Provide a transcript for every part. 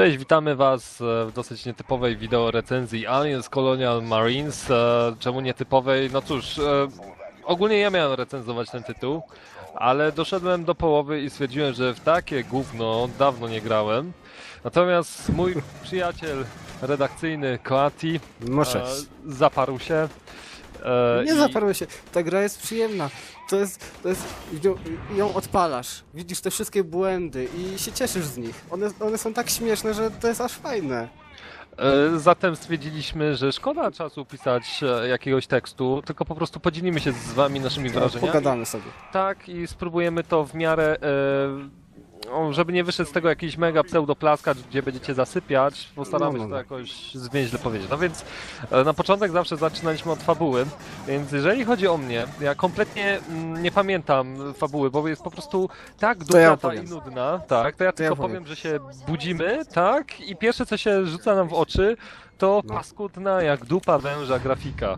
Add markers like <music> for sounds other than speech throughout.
Cześć, witamy Was e, w dosyć nietypowej wideo recenzji Aliens Colonial Marines. E, Czemu nietypowej? No cóż, e, ogólnie ja miałem recenzować ten tytuł, ale doszedłem do połowy i stwierdziłem, że w takie gówno dawno nie grałem. Natomiast mój przyjaciel redakcyjny Koati No zaparł się. E, Nie i- zaparłem się. Ta gra jest przyjemna. To jest, to jest, ją, ją odpalasz, widzisz te wszystkie błędy i się cieszysz z nich. One, one są tak śmieszne, że to jest aż fajne. E, Zatem stwierdziliśmy, że szkoda czasu pisać e, jakiegoś tekstu, tylko po prostu podzielimy się z Wami naszymi wrażeniami. Pogadamy sobie. Tak, i spróbujemy to w miarę, e, o, żeby nie wyszedł z tego jakiś mega pseudoplaskacz, gdzie będziecie zasypiać, postaramy No, no, się to no. jakoś zwięźle powiedzieć. No więc e, na początek zawsze zaczynaliśmy od fabuły, więc jeżeli chodzi o mnie, ja kompletnie mm, nie pamiętam fabuły, bo jest po prostu tak ja dupnata opowiem. i nudna, tak, to ja ja tylko powiem. powiem, że się budzimy, tak, i pierwsze co się rzuca nam w oczy, to No. paskudna jak dupa węża grafika.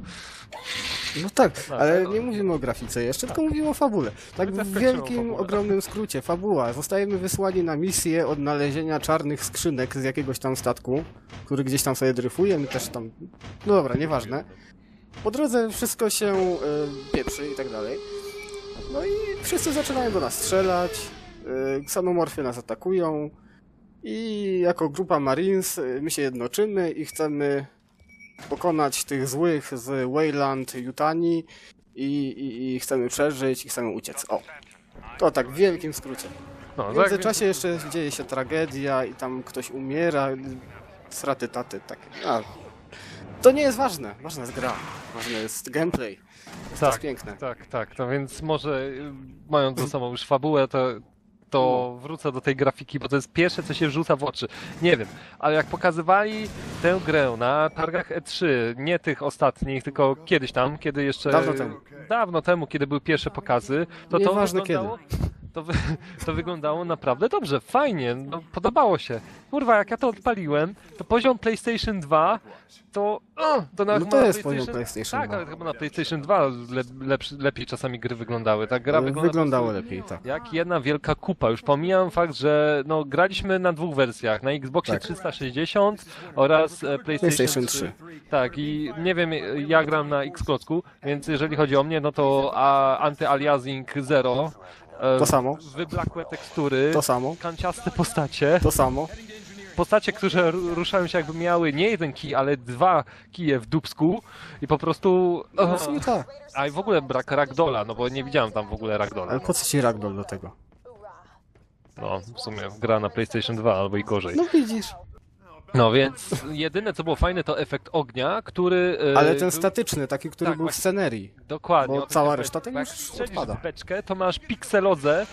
No tak, Tak, ale no. nie mówimy o grafice jeszcze, tylko mówimy o fabule. Tak w o wielkim, fabule. ogromnym skrócie. Fabuła. Zostajemy wysłani na misję odnalezienia czarnych skrzynek z jakiegoś tam statku, który gdzieś tam sobie dryfuje, my też tam... No dobra, nieważne. Po drodze wszystko się y, pieprzy i tak dalej. No i wszyscy zaczynają do nas strzelać, y, ksenomorfy nas atakują i jako grupa Marines y, my się jednoczymy i chcemy pokonać tych złych z Wayland, Yutani i, i, i chcemy przeżyć i chcemy uciec. O, to tak w wielkim skrócie. No, W międzyczasie jeszcze dzieje się tragedia i tam ktoś umiera, straty taty, takie. A, to nie jest ważne, ważna jest gra, ważny jest gameplay. To Tak. jest piękne. Tak, tak, to więc może y, mając za sobą już fabułę, to, to wrócę do tej grafiki, bo to jest pierwsze, co się rzuca w oczy. Nie wiem, ale jak pokazywali tę grę na targach E3, nie tych ostatnich, tylko kiedyś tam, kiedy jeszcze... Dawno temu. Dawno temu, kiedy były pierwsze pokazy, to to Nieważne wyglądało... To, wy, <laughs> to wyglądało naprawdę dobrze, fajnie, no, podobało się. Kurwa, jak ja to odpaliłem, to poziom PlayStation 2 to... O, to nawet No to na jest poziom PlayStation Tak, 2. ale chyba na PlayStation 2 le, lepszy, lepiej czasami gry wyglądały. Ta gra wygląda Wyglądało lepiej, tak. Jak jedna wielka kupa. Już pomijam fakt, że no, graliśmy na dwóch wersjach. Na Xboxie Tak. 360 oraz e, PlayStation, PlayStation 3. 3. Tak, i nie wiem, ja gram na Xboxku, więc jeżeli chodzi o mnie, no to a, anty-aliasing 0. e, To samo, Wyblakłe tekstury. to samo, Kanciaste postacie. to samo. Postacie, które ru- ruszają się jakby miały nie jeden kij, ale dwa kije w dubsku i po prostu... No w sumie tak. A i w ogóle brak ragdola, no bo nie widziałem tam w ogóle ragdola. Ale po co ci ragdoll do tego? No, w sumie gra na PlayStation 2 albo i gorzej. No widzisz. No więc jedyne co było fajne to efekt ognia, który... e, Ale ten był- statyczny, taki, który tak, był w właśnie. scenerii. Dokładnie. bo cała reszta Jak już odpada. w beczkę, to masz pikselozę,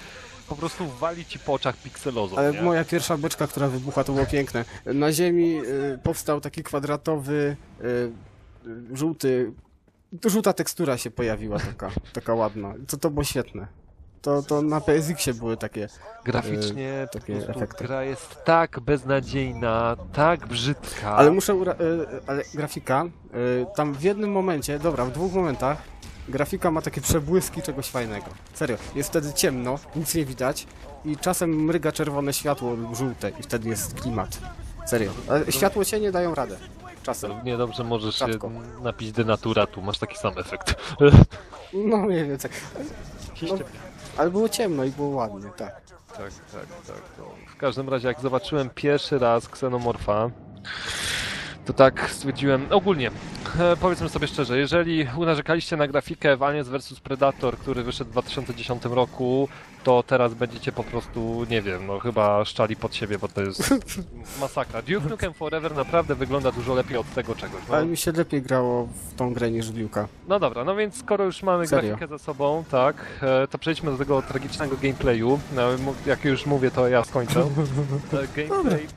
po prostu wali ci po oczach pikselozą, Ale nie? moja pierwsza beczka, która wybuchła, to było piękne. Na ziemi y, powstał taki kwadratowy, y, y, żółty, żółta tekstura się pojawiła taka, taka ładna. To, to było świetne. To, to na PSX-ie były takie. Graficznie po takie efekty. gra jest tak beznadziejna, tak brzydka. Ale muszę. Y, ale grafika, y, tam w jednym momencie, dobra, w dwóch momentach, grafika ma takie przebłyski czegoś fajnego. Serio, jest wtedy ciemno, nic nie widać i czasem mryga czerwone światło lub żółte i wtedy jest klimat. Serio. Ale światło cienie dają radę. Czasem. Nie dobrze możesz się napić denaturatu, masz taki sam efekt. No mniej więcej. No, ale było ciemno i było ładnie, tak. Tak, tak, tak. No. W każdym razie, jak zobaczyłem pierwszy raz ksenomorfa, to tak stwierdziłem, ogólnie, powiedzmy sobie szczerze, jeżeli narzekaliście na grafikę w Aliens vs Predator, który wyszedł w 2010 roku, to teraz będziecie po prostu, nie wiem, no chyba szczali pod siebie, bo to jest <laughs> masakra. Duke Nukem Forever naprawdę wygląda dużo lepiej od tego czegoś. No, Ale mi się lepiej grało w tą grę niż Duke'a. no dobra, no więc skoro już mamy Serio? grafikę za sobą, tak, e, to przejdźmy do tego tragicznego gameplayu. No, mu- jak już mówię, to ja skończę. <laughs> E, Gameplay.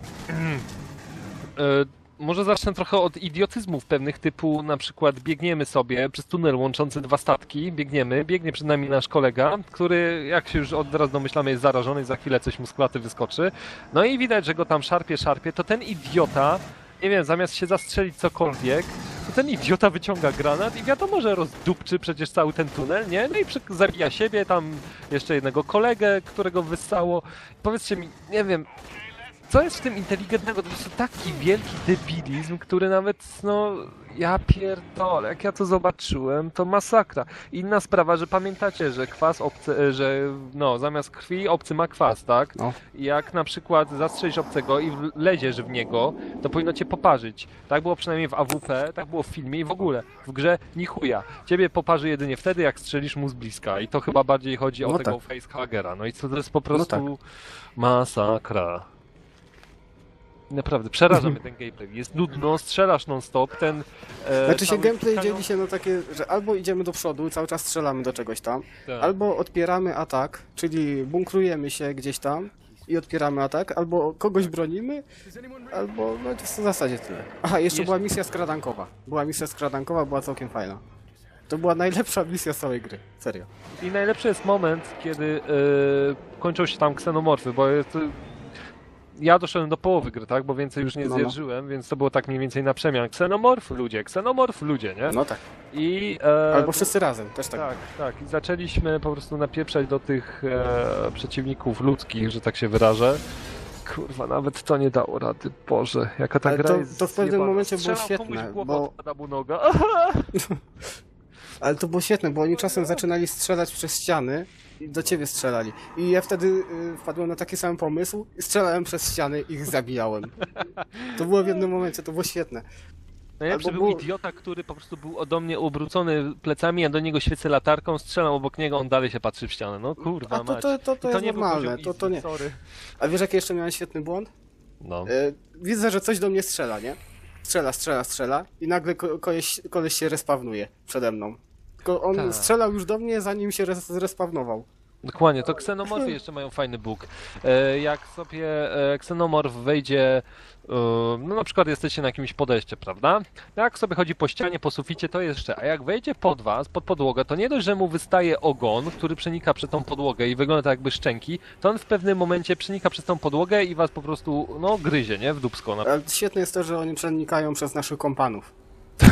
Może zacznę trochę od idiotyzmów pewnych, typu na przykład biegniemy sobie przez tunel łączący dwa statki, biegniemy, biegnie przed nami nasz kolega, który, jak się już od razu domyślamy, jest zarażony za chwilę coś mu z klaty wyskoczy. No i widać, że go tam szarpie, szarpie, to ten idiota, nie wiem, zamiast się zastrzelić cokolwiek, to ten idiota wyciąga granat i wiadomo, że rozdupczy przecież cały ten tunel, nie? No i zabija siebie, tam jeszcze jednego kolegę, którego wyssało. Powiedzcie mi, nie wiem, co jest w tym inteligentnego? To jest taki wielki debilizm, który nawet, no, ja pierdolę, jak ja to zobaczyłem, to masakra. Inna sprawa, że pamiętacie, że kwas obcy, że no, zamiast krwi obcy ma kwas, tak? No. Jak na przykład zastrzelisz obcego i leziesz w niego, to powinno cię poparzyć. Tak było przynajmniej w AWP, tak było w filmie i w ogóle. W grze ni chuja. Ciebie poparzy jedynie wtedy, jak strzelisz mu z bliska. I to chyba bardziej chodzi o No tego tak. facehagera. No i to jest po prostu tak. masakra. Naprawdę, przeraża <laughs> mnie ten gameplay. Jest nudno, strzelasz non-stop, ten... E, Znaczy się gameplay dzieli się na takie, że albo idziemy do przodu, cały czas strzelamy do czegoś tam, Tak. albo odpieramy atak, czyli bunkrujemy się gdzieś tam i odpieramy atak, albo kogoś bronimy, albo no to w zasadzie tyle. Aha, jeszcze Jeszcze- była misja skradankowa. Była misja skradankowa, była całkiem fajna. To była najlepsza <laughs> misja z całej gry, serio. I najlepszy jest moment, kiedy e, kończą się tam ksenomorfy, bo jest, ja doszedłem do połowy gry, tak? Bo więcej już nie No, no. zjeżdżyłem, więc to było tak mniej więcej na przemian. Ksenomorf, ludzie, ksenomorf, ludzie, nie? No tak. I... E, Albo wszyscy razem, też tak. Tak, tak. I zaczęliśmy po prostu napieprzać do tych e, przeciwników ludzkich, że tak się wyrażę. Kurwa, nawet to nie dało rady. Boże, jaka ta Ale gra to- jest to w pewnym zjebana. momencie było świetne, komuś bo- odpada mu noga. <laughs> <laughs> Ale to było świetne, bo oni czasem zaczynali strzelać przez ściany i do ciebie strzelali. I ja wtedy y, wpadłem na taki sam pomysł i strzelałem przez ściany i ich zabijałem. To było w jednym momencie, to było świetne. Najlepszy Albo był było- idiota, który po prostu był ode mnie obrócony plecami, ja do niego świecę latarką, strzelam obok niego, on dalej się patrzy w ścianę. No kurwa, A to, to, to, to jest normalne, to, to nie. Sorry. A wiesz jaki jeszcze miałem świetny błąd? No. Y, Widzę, że coś do mnie strzela, nie? Strzela, strzela, strzela i nagle ko koleś, koleś się respawnuje przede mną. Tylko on Tak. strzelał już do mnie, zanim się res zrespawnował. Dokładnie, to ksenomorfy jeszcze mają fajny bóg. E, Jak sobie e, ksenomorf wejdzie, e, no na przykład jesteście na jakimś podejście, prawda? Jak sobie chodzi po ścianie, po suficie, to jeszcze. A jak wejdzie pod was, pod podłogę, to nie dość, że mu wystaje ogon, który przenika przez tą podłogę i wygląda tak jakby szczęki, to on w pewnym momencie przenika przez tą podłogę i was po prostu, no, gryzie, nie? W dupsko. Na... Ale świetne jest to, że oni przenikają przez naszych kompanów.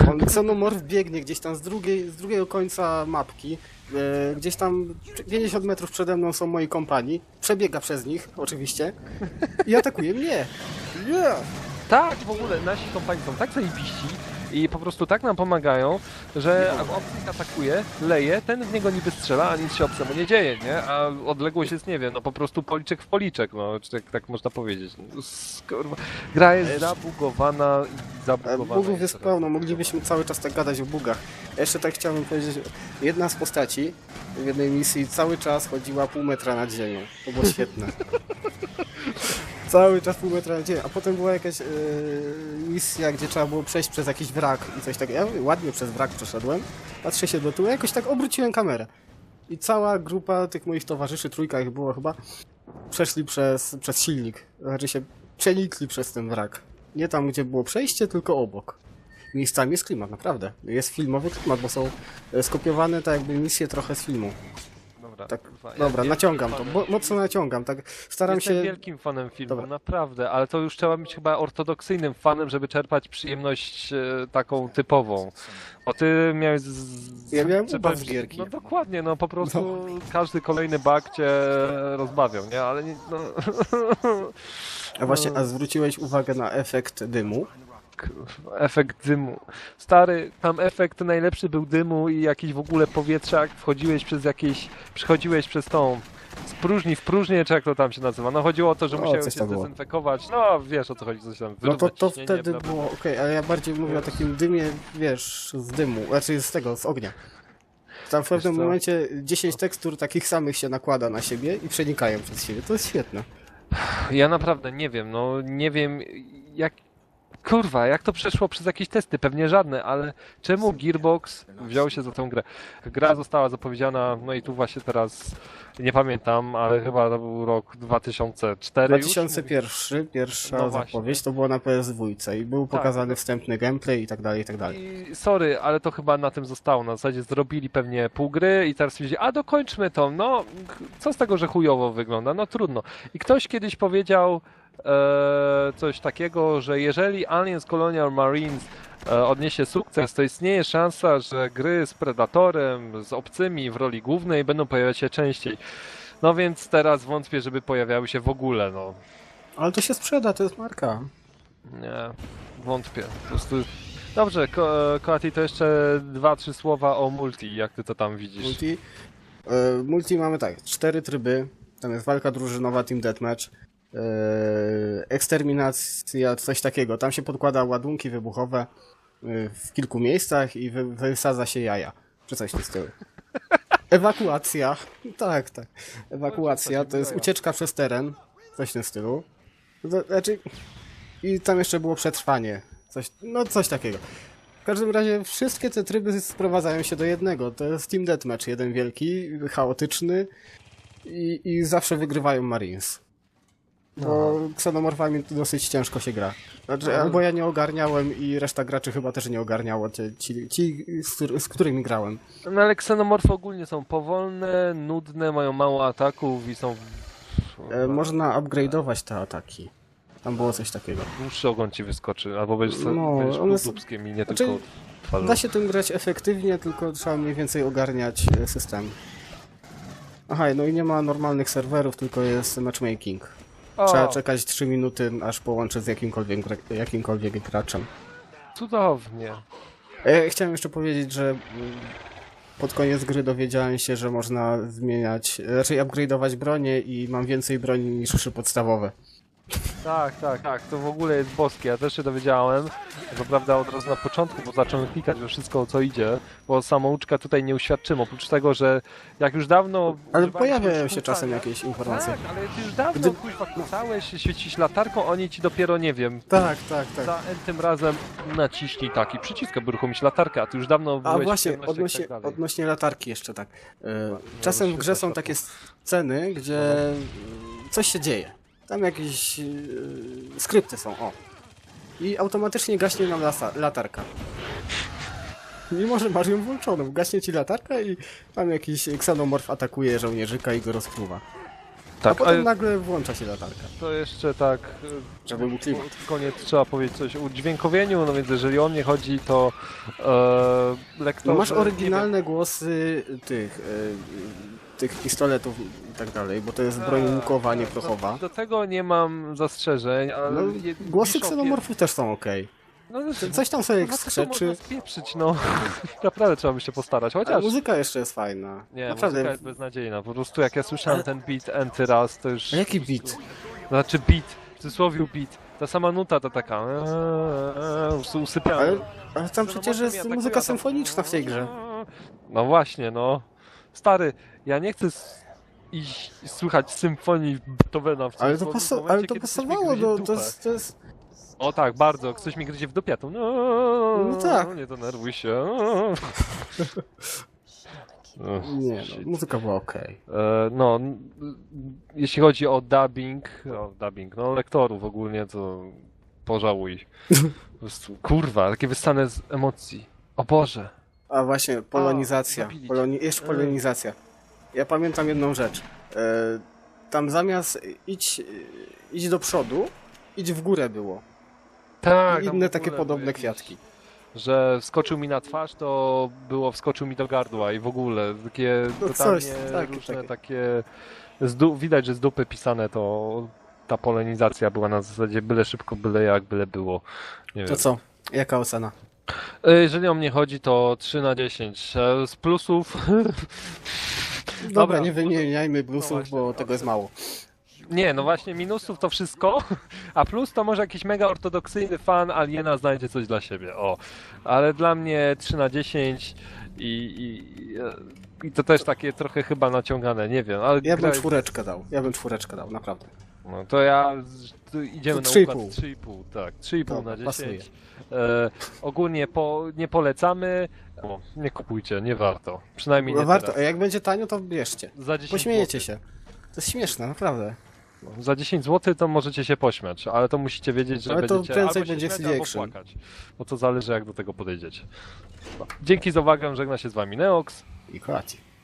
On ksenomorf biegnie gdzieś tam z, drugiej, z drugiego końca mapki. E, gdzieś tam 50 metrów przede mną są moi kompani. Przebiega przez nich, oczywiście. I atakuje mnie. Yeah. Tak, w ogóle nasi kompanii są tak zajebiści i po prostu tak nam pomagają, że obcych atakuje, leje, ten w niego niby strzela, a nic się obcemu nie dzieje, nie? A odległość jest, nie wiem, no po prostu policzek w policzek, no, czy tak, tak można powiedzieć. No, skurwa. Gra jest zabugowana i zabugowana. Bugów jest pełno, moglibyśmy cały czas tak gadać o bugach. Jeszcze tak chciałbym powiedzieć, jedna z postaci w jednej misji cały czas chodziła pół metra nad ziemią. To było świetne. <laughs> cały czas pół metra ziemią. A potem była jakaś e, misja, gdzie trzeba było przejść przez jakiś wrak i coś takiego. Ja ładnie przez wrak przeszedłem, patrzę się do tyłu, jakoś tak obróciłem kamerę. I cała grupa tych moich towarzyszy, trójka ich było chyba, przeszli przez, przez silnik. Znaczy się przenikli przez ten wrak. Nie tam, gdzie było przejście, tylko obok. Miejscami jest klimat, naprawdę. Jest filmowy klimat, bo są e, skopiowane tak jakby misje trochę z filmu. Dobra, Tak, kurwa, ja dobra, naciągam to, bo, mocno naciągam, tak staram Jestem się... wielkim fanem filmu, Dobra. naprawdę, ale to już trzeba być chyba ortodoksyjnym fanem, żeby czerpać przyjemność e, taką typową. O ty miałeś... Z... Ja miałem ubaw z gierki. No dokładnie, no po prostu każdy kolejny bug cię rozbawiał, nie? Ale nie, no... A właśnie, <laughs> a zwróciłeś uwagę na efekt dymu? Kurwa, Efekt dymu. Stary, tam efekt najlepszy był dymu i jakiś w ogóle powietrza, jak wchodziłeś przez jakieś... Przychodziłeś przez tą... Z próżni w próżnię, czy jak to tam się nazywa? No chodziło o to, że O, musiałeś coś się zdezynfekować. No wiesz o co chodzi, coś tam. No to, to ciśnienie, wtedy bla, bla. było okej, ale ja bardziej mówię o takim dymie, wiesz, z dymu, znaczy z tego, z ognia. Tam w pewnym momencie 10 tekstur takich samych się nakłada na siebie i przenikają przez siebie. To jest świetne. Ja naprawdę nie wiem, no nie wiem jak... Kurwa, jak to przeszło przez jakieś testy? Pewnie żadne, ale czemu Gearbox wziął się za tą grę? Gra została zapowiedziana, no i tu właśnie teraz nie pamiętam, ale chyba to był rok 2004 już? 2001, pierwsza No zapowiedź, to była na PS2 i był Tak. pokazany wstępny gameplay i tak dalej, i tak dalej. I sorry, ale to chyba na tym zostało. Na zasadzie zrobili pewnie pół gry i teraz stwierdzili, a dokończmy to. No, co z tego, że chujowo wygląda? No trudno. I ktoś kiedyś powiedział e, coś takiego, że jeżeli Aliens Colonial Marines e, odniesie sukces, to istnieje szansa, że gry z Predatorem, z obcymi w roli głównej będą pojawiać się częściej. No więc teraz wątpię, żeby pojawiały się w ogóle, no. Ale to się sprzeda, to jest marka. Nie, wątpię. Po prostu... Dobrze, Ko Koati, to jeszcze dwa, trzy słowa o multi, jak ty to tam widzisz. Multi. E, multi mamy tak, cztery tryby. Tam jest walka drużynowa, team deathmatch. E, eksterminacja, coś takiego. Tam się podkłada ładunki wybuchowe e, w kilku miejscach i wy, wysadza się jaja. Czy coś w stylu. Ewakuacja. Tak, tak. Ewakuacja to jest ucieczka przez teren. Coś w tym stylu. Znaczy... I tam jeszcze było przetrwanie. Coś, no coś takiego. W każdym razie wszystkie te tryby sprowadzają się do jednego. To jest Team Deathmatch, jeden wielki, chaotyczny i, i zawsze wygrywają Marines. Bo ksenomorfami to dosyć ciężko się gra. Znaczy, albo ja nie ogarniałem i reszta graczy chyba też nie ogarniało, ci, ci, ci z, z którymi grałem. No ale ksenomorfy ogólnie są powolne, nudne, mają mało ataków i są... E, można upgrade'ować te ataki. Tam było coś takiego. Dłuższy ogon ci wyskoczy, albo będziesz, No, no, będziesz dubskiem i nie Znaczy, tylko twarzą. Da się tym grać efektywnie, tylko trzeba mniej więcej ogarniać e, system. Aha, no i nie ma normalnych serwerów, tylko jest matchmaking. Trzeba czekać 3 minuty, aż połączę z jakimkolwiek, jakimkolwiek graczem. cudownie. E, chciałem jeszcze powiedzieć, że pod koniec gry dowiedziałem się, że można zmieniać, raczej upgrade'ować bronię i mam więcej broni niż trzy podstawowe. Tak, tak, tak, to w ogóle jest boskie. Ja też się dowiedziałem, co prawda od razu na początku, bo zacząłem klikać we wszystko, co idzie, bo samouczka tutaj nie uświadczymy. Oprócz tego, że jak już dawno... Ale pojawiają się czasem jakieś informacje. Tak, ale ty już dawno Gdy- kuźwa kucałeś, świecisz latarką, oni ci dopiero, nie wiem, Tak, tak, tak. za tym razem naciśnij taki przycisk, aby uruchomić latarkę, a ty już dawno A właśnie, i odnośnie, tak odnośnie latarki jeszcze tak. E, czasem w grze są takie sceny, gdzie coś się dzieje. Tam jakieś e, skrypty są, o. I automatycznie gaśnie nam latarka. Mimo, że masz ją włączoną, gaśnie ci latarka i tam jakiś ksenomorf atakuje żołnierzyka i go rozpruwa. A Tak, potem ale nagle włącza się latarka. to jeszcze tak... Żeby był klimat. Koniec trzeba powiedzieć coś o udźwiękowieniu, no więc jeżeli o mnie chodzi, to e, lektorze... No masz oryginalne głosy tych, e, tych pistoletów i tak dalej, bo to jest broń łukowa, nie prochowa. Do, do tego nie mam zastrzeżeń, ale... No, je- głosy ksenomorfów też są ok. jest- No, no, Coś tam sobie no, to skrzeczy, spieprzyć, no. <laughs> Naprawdę trzeba by się postarać, ale chociaż... muzyka jeszcze jest fajna. Nie, Naprawdę. muzyka jest beznadziejna. Po prostu jak ja słyszałem ten beat enty raz, to już... A jaki beat? Znaczy beat, w cudzysłowie beat. Ta sama nuta to taka... eee, Usypiamy. Ale, ale tam przecież jest muzyka symfoniczna w tej grze. No właśnie, no. Stary, ja nie chcę iść słuchać symfonii Beethovena w Ale to, paso- momencie, ale to kiedy coś mi pasowało gryzie do... w To jest, to jest... O tak, bardzo. Ktoś mi gryzie w dupie, to no, No tak. nie denerwuj się. Nie shit. no, muzyka była ok. E, No, n- jeśli chodzi o dubbing, o dubbing, no lektorów ogólnie, to pożałuj. <laughs> Po prostu, kurwa, takie wystane z emocji. O Boże. A właśnie, polonizacja. Poloni jeszcze polonizacja. Ja pamiętam jedną rzecz. E, tam zamiast idź, idź do przodu, idź w górę było. Tak. I inne takie podobne kwiatki. Że wskoczył mi na twarz, to było wskoczył mi do gardła i w ogóle takie No totalnie coś, takie, różne takie. takie... Widać, że z dupy pisane to ta polonizacja była na zasadzie byle szybko, byle jak, byle było. Nie To wiem. co? Jaka ocena? E, Jeżeli o mnie chodzi, to 3 na 10. E, Z plusów. Dobra, Dobra, nie no wymieniajmy no plusów, właśnie, bo tego jest mało. Nie, no właśnie, minusów to wszystko, a plus to może jakiś mega ortodoksyjny fan Aliena znajdzie coś dla siebie. O, ale dla mnie 3 na 10 i, i, i- to też takie trochę chyba naciągane, nie wiem, ale Ja bym czwóreczkę dał. Ja bym czwóreczkę dał, naprawdę. No to ja tu idziemy To na układ 3,5. 3,5, tak, 3,5 Dobra, na 10. pasuje. E, ogólnie po, nie polecamy, o, nie kupujcie, nie warto. Przynajmniej nie No warto, teraz. a jak będzie tanio, to bierzcie. Za 10 Pośmiejecie zł. się. To jest śmieszne, naprawdę. Za 10 zł to możecie się pośmiać, ale to musicie wiedzieć, że Ale to będziecie prędzej albo będzie śmiać, albo płakać. Bo to zależy jak do tego podejdziecie. Dzięki za uwagę, żegna się z wami Neox. I koaci.